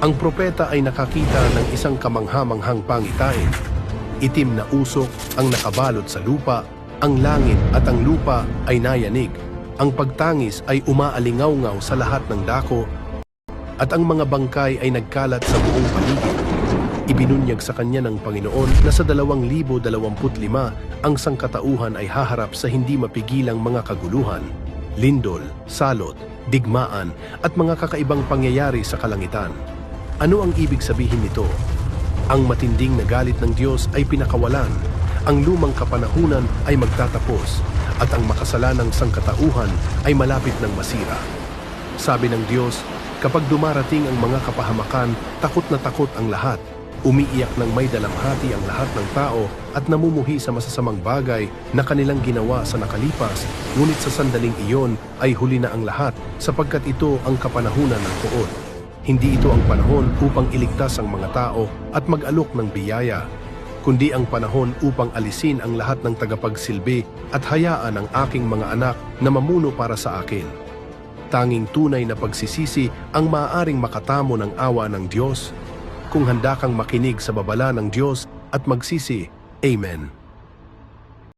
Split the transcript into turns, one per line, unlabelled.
Ang propeta ay nakakita ng isang kamanghamanghang pangitain. Itim na usok ang nakabalot sa lupa, ang langit at ang lupa ay nayanig. Ang pagtangis ay umaalingaw-ngaw sa lahat ng dako at ang mga bangkay ay nagkalat sa buong paligid. Ibinunyag sa kanya ng Panginoon na sa 2025 ang sangkatauhan ay haharap sa hindi mapigilang mga kaguluhan, lindol, salot, digmaan at mga kakaibang pangyayari sa kalangitan. Ano ang ibig sabihin nito? Ang matinding na galit ng Diyos ay pinakawalan, ang lumang kapanahunan ay magtatapos, at ang makasalanang sangkatauhan ay malapit ng masira. Sabi ng Diyos, kapag dumarating ang mga kapahamakan, takot na takot ang lahat. Umiiyak ng may dalamhati ang lahat ng tao at namumuhi sa masasamang bagay na kanilang ginawa sa nakalipas, ngunit sa sandaling iyon ay huli na ang lahat sapagkat ito ang kapanahunan ng tuod. Hindi ito ang panahon upang iligtas ang mga tao at mag-alok ng biyaya, kundi ang panahon upang alisin ang lahat ng tagapagsilbi at hayaan ang aking mga anak na mamuno para sa akin. Tanging tunay na pagsisisi ang maaaring makatamo ng awa ng Diyos kung handa kang makinig sa babala ng Diyos at magsisi. Amen.